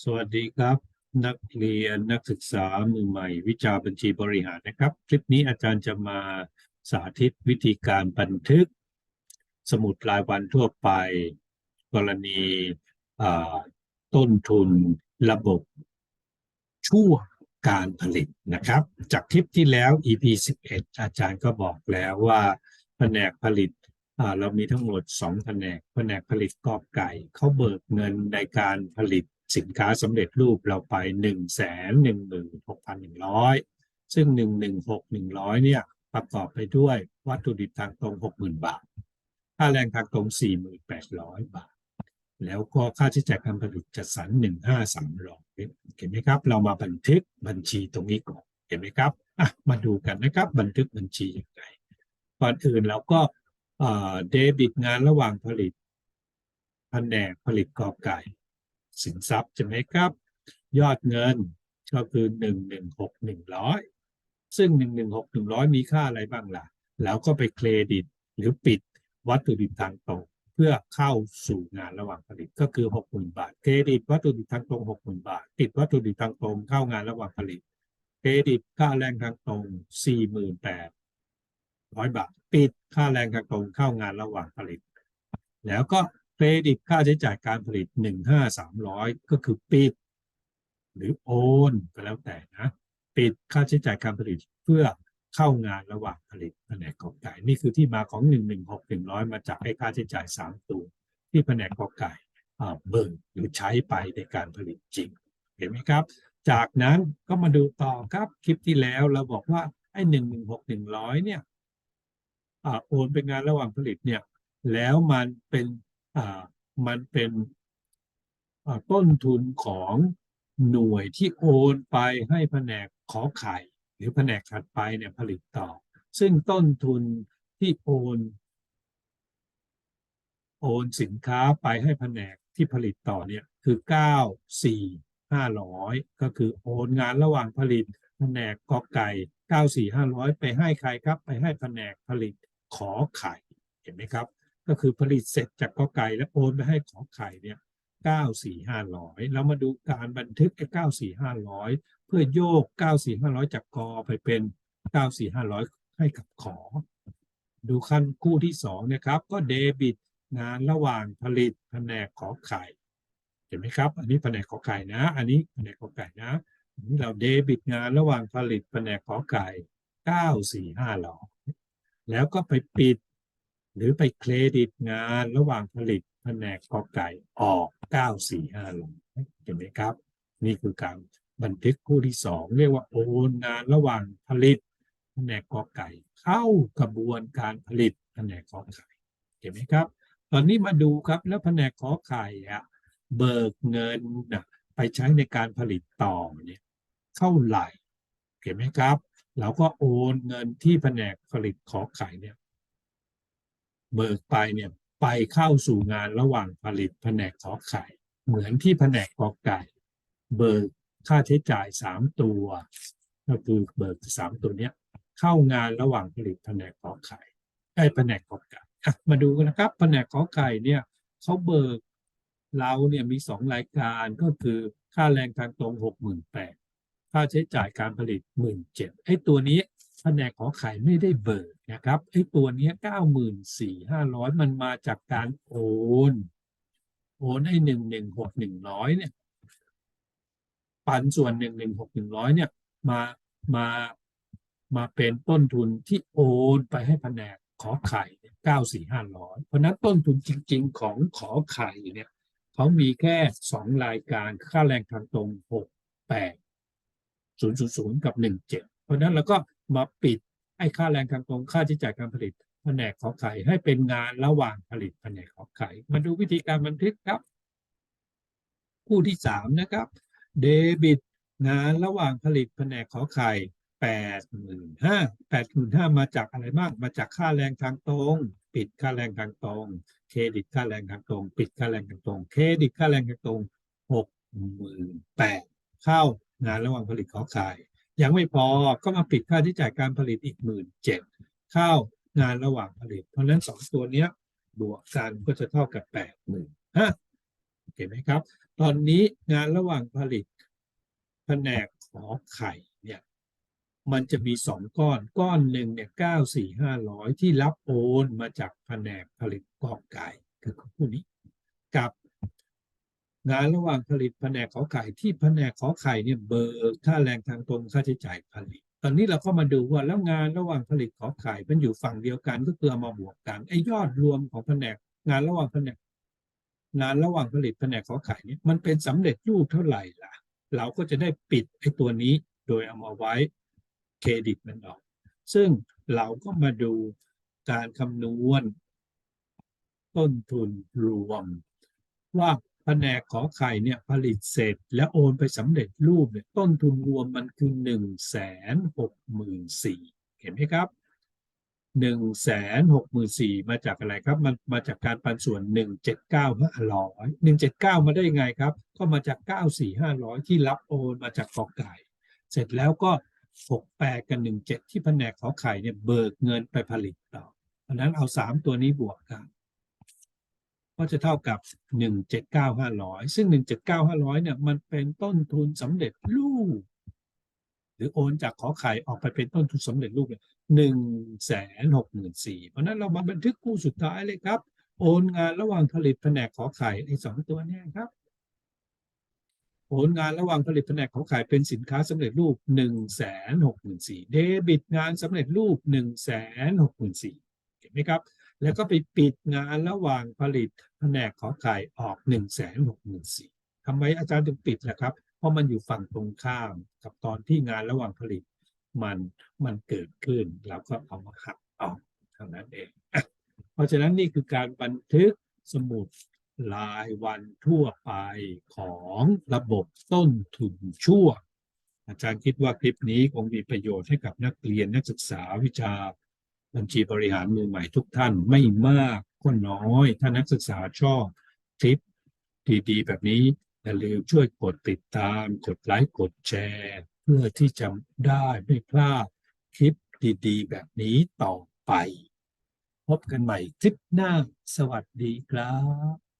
สวัสดีครับ นักเรียนนักศึกษามือใหม่วิชาบัญชีบริหารนะครับ คลิปนี้อาจารย์จะมาสาธิตวิธีการบันทึก สมุดรายวันทั่วไป กรณีต้นทุนระบบช่วงการผลิตนะครับ จากคลิปที่แล้ว EP 11 อาจารย์ก็บอกแล้วว่าแผนกผลิตเรามีทั้งหมดสองแผนก แผนกผลิตกอบไก่ เขาเบิกเงินในการผลิต สินค้าสำเร็จรูปเราไปหนึ่งแสนหนึ่งหมื่นหกพันหนึ่งร้อยซึ่งหนึ่งหนึ่งหกหนึ่งร้อยเนี่ยประกอบไปด้วยวัตถุดิบทางตรงหกหมื่นบาท ค่าแรงทางตรงสี่หมื่นแปดร้อยบาท แล้วก็ค่าใช้จ่ายการผลิตจัดสรรหนึ่งห้าสามร้อยเห็นไหมครับ เรามาบันทึกบัญชีตรงนี้ก่อนเห็นไหมครับอะมาดูกันนะครับ บันทึกบัญชีอย่างไรก่อนอื่นเราก็เดบิตงานระหว่างผลิตแผนกผลิตกอบไก่ สินทรัพย์ใช่ไหมครับ ยอดเงินก็คือหนึ่งหนึ่งหกหนึ่งร้อยซึ่งหนึ่งหนึ่งหกหนึ่งร้อยมีค่าอะไรบ้างล่ะ แล้วก็ไปเครดิตหรือปิดวัตถุดิบทางตรงเพื่อเข้าสู่งานระหว่างผลิตก็คือหกหมื่นบาท เครดิตวัตถุดิบทางตรงหกหมื่นบาทปิดวัตถุดิบทางตรงเข้างานระหว่างผลิต เครดิตค่าแรงทางตรงสี่หมื่นแปดร้อยบาท ปิดค่าแรงทางตรงเข้างานระหว่างผลิต แล้วก็ เครดิตค่าใช้จ่ายการผลิตหนึ่งห้าสามร้อยก็คือปิด หรือโอนก็แล้วแต่นะ ปิดค่าใช้จ่ายการผลิตเพื่อเข้างานระหว่างผลิตแผนกกอบไก่นี่คือที่มาของหนึ่งหนึ่งหกหนึ่งร้อยมาจากไอ้ค่าใช้จ่ายสามตัวที่แผนกกอบไก่เบิกหรือใช้ไปในการผลิตจริง เห็นไหมครับ จากนั้นก็มาดูต่อครับคลิปที่แล้วเราบอกว่าไอ้หนึ่งหนึ่งหกหนึ่งร้อยเนี่ยอโอนเป็นงานระหว่างผลิตเนี่ยแล้วมันเป็น มันเป็นต้นทุนของหน่วยที่โอนไปให้แผนกขอไข่ หรือแผนกถัดไปเนี่ยผลิตต่อ ซึ่งต้นทุนที่โอน โอนสินค้าไปให้แผนกที่ผลิตต่อเนี่ยคือเก้าสี่ห้าร้อยก็คือโอนงานระหว่างผลิตแผนกกอไก่เก้าสี่ห้าร้อยไปให้ใครครับ ไปให้แผนกผลิตขอไข่ เห็นไหมครับ ก็คือผลิตเสร็จจากกอไก่แล้วโอนไปให้ขอไข่เนี่ยเก้าสี่ห้าร้อยแล้วมาดูการบันทึกเก้าสี่ห้าร้อยเพื่อโยกเก้าสี่ห้าร้อยจากกอไปเป็นเก้าสี่ห้าร้อยให้กับขอ ดูขั้นคู่ที่สองนะครับ ก็เดบิตงานระหว่างผลิตแผนกขอไข่เห็นไหมครับ อันนี้แผนกขอไข่นะ อันนี้แผนกขอไก่นะอันนี้เราเดบิตงานระหว่างผลิตแผนกขอไก่เก้าสี่ห้าร้อยแล้วก็ไปปิด หรือไปเครดิตงานระหว่างผลิตแผนกกอไก่ออกเก้าสี่ห้าร้อยเห็นไหมครับ นี่คือการบันทึกคู่ที่สองเรียกว่าโอนงานระหว่างผลิตแผนกกอไก่ เข้ากระบวนการผลิตแผนกขอไข่เห็นไหมครับ ตอนนี้มาดูครับแล้วแผนกขอไข่อะเบิกเงินนะไปใช้ในการผลิตต่อเนี่ยเท่าไหร่เห็นไหมครับ เราก็โอนเงินที่แผนกผลิตขอไข่เนี่ย เบิกไปเนี่ยไปเข้าสู่งานระหว่างผลิตแผนกขอไข่ เหมือนที่แผนกกอไก่ เบิกค่าใช้จ่ายสามตัว ก็คือเบิกสามตัวเนี้ยเข้างานระหว่างผลิตแผนกขอไข่ไอ้แผนกขอไก่อะมาดูกันนะครับแผนกขอไข่เนี่ยเขาเบิกเราเนี่ยมีสองรายการก็คือค่าแรงทางตรงหกหมื่นแปดค่าใช้จ่ายการผลิตหมื่นเจ็ดไอ้ตัวนี้แผนกขอไข่ไม่ได้เบิก นะครับไอ้ตัวนี้เก้าหมื่นสี่ห้าร้อยมันมาจากการโอน โอนไอ้หนึ่งหนึ่งหกหนึ่งร้อยเนี่ย ปันส่วนหนึ่งหนึ่งหกหนึ่งร้อยเนี่ย มามามาเป็นต้นทุนที่โอนไปให้แผนกขอไข่เก้าสี่ห้าร้อยเพราะนั้นต้นทุนจริง ๆ ของขอไข่เนี่ยเขามีแค่สองรายการค่าแรงทางตรงหกแปดศูนย์ศูนย์ศูนย์กับหนึ่งเจ็ดเพราะนั้นเราก็มาปิด ไอ้ค่าแรงทางตรงค่าใช้จ่ายการผลิตแผนกขอไข่ให้เป็นงานระหว่างผลิตแผนกขอไข่มาดูวิธีการบันทึกครับ คู่ที่สามนะครับ เดบิต งานระหว่างผลิตแผนกขอไข่แปดหมื่นห้าแปดหมื่นห้ามาจากอะไรบ้างมาจากค่าแรงทางตรง ปิดค่าแรงทางตรง เครดิตค่าแรงทางตรง ปิดค่าแรงทางตรง เครดิตค่าแรงทางตรงหกหมื่นแปดเข้างานระหว่างผลิตขอไข่ ยังไม่พอก็มาปิดค่าที่จ่ายการผลิตอีกหมื่นเจ็ดข้าวงานระหว่างผลิต เพราะนั้นสองตัวเนี้ยบวกกันก็จะเท่ากับแปดหมื่นห้าเห็นไหมครับ ตอนนี้งานระหว่างผลิตแผนกขอไข่เนี่ยมันจะมีสองก้อนก้อนหนึ่งเนี่ยเก้าสี่ห้าร้อยที่รับโอนมาจากแผนกผลิตกอบไก่คือผู้นี้ กับ งานระหว่างผลิตแผนกขอไข่ที่แผนกขอไข่เนี่ยเบิกค่าแรงทางตรงค่าใช้จ่ายผลิต ตอนนี้เราก็มาดูว่าแล้วงานระหว่างผลิตขอไข่มันอยู่ฝั่งเดียวกันก็คือเอามาบวกกันไอ้ยอดรวมของแผนกงานระหว่างแผนกงานระหว่างผลิตแผนกขอไข่เนี่ยมันเป็นสำเร็จรูปเท่าไหร่ล่ะ เราก็จะได้ปิดไอ้ตัวนี้โดยเอามาไว้เครดิตมันออก ซึ่งเราก็มาดูการคำนวณ ต้นทุนรวมว่า แผนกขอไข่เนี่ยผลิตเสร็จแล้วโอนไปสำเร็จรูปเนี่ยต้นทุนรวมมันคือหนึ่งแสนหกหมื่นสี่เห็นไหมครับหนึ่งแสนหกหมื่นสี่มาจากอะไรครับ มันมาจากการปันส่วนหนึ่งเจ็ดเก้าห้าร้อยหนึ่งเจ็ดเก้ามาได้ยังไงครับ ก็มาจากเก้าสี่ห้าร้อยที่รับโอนมาจากกอไก่ เสร็จแล้วก็หกแปดกับหนึ่งเจ็ดที่แผนกขอไข่เนี่ยเบิกเงินไปผลิตต่อเพราะนั้นเอาสามตัวนี้บวกกัน ก็จะเท่ากับหนึ่งเจ็ดเก้าห้าร้อยซึ่งหนึ่งเจ็ดเก้าห้าร้อยเนี่ยมันเป็นต้นทุนสำเร็จรูป หรือโอนจากขอไข่ออกไปเป็นต้นทุนสำเร็จรูปเนี่ยหนึ่งแสนหกหมื่นสี่เพราะนั้นเรามาบันทึกคู่สุดท้ายเลยครับ โอนงานระหว่างผลิตแผนกขอไข่ไอ้สองตัวนี่ยครับโอนงานระหว่างผลิตแผนกขอไข่เป็นสินค้าสำเร็จรูปหนึ่งแสนหกหมื่นสี่เดบิตงานสำเร็จรูปหนึ่งแสนหกหมื่นสี่เห็นไหมครับ แล้วก็ไปปิดงานระหว่างผลิตแผนกขอไข่ออกหนึ่งแสนหกหมื่นสี่ทำไมอาจารย์ถึงปิดล่ะครับ เพราะมันอยู่ฝั่งตรงข้ามกับตอนที่งานระหว่างผลิตมันมันเกิดขึ้นเราก็เอามาหักออกเท่านั้นเอง เพราะฉะนั้นนี่คือการบันทึกสมุดรายวันทั่วไปของระบบต้นทุนชั่ว อาจารย์คิดว่าคลิปนี้คงมีประโยชน์ให้กับนักเรียนนักศึกษาวิชา บัญชีบริหารมือใหม่ทุกท่านไม่มากก็น้อย ถ้านักศึกษาชอบคลิปดีๆ แบบนี้อย่าลืมช่วยกดติดตามกดไลค์กดแชร์ เพื่อที่จะได้ไม่พลาดคลิปดีๆ แบบนี้ต่อไป พบกันใหม่คลิปหน้า สวัสดีครับ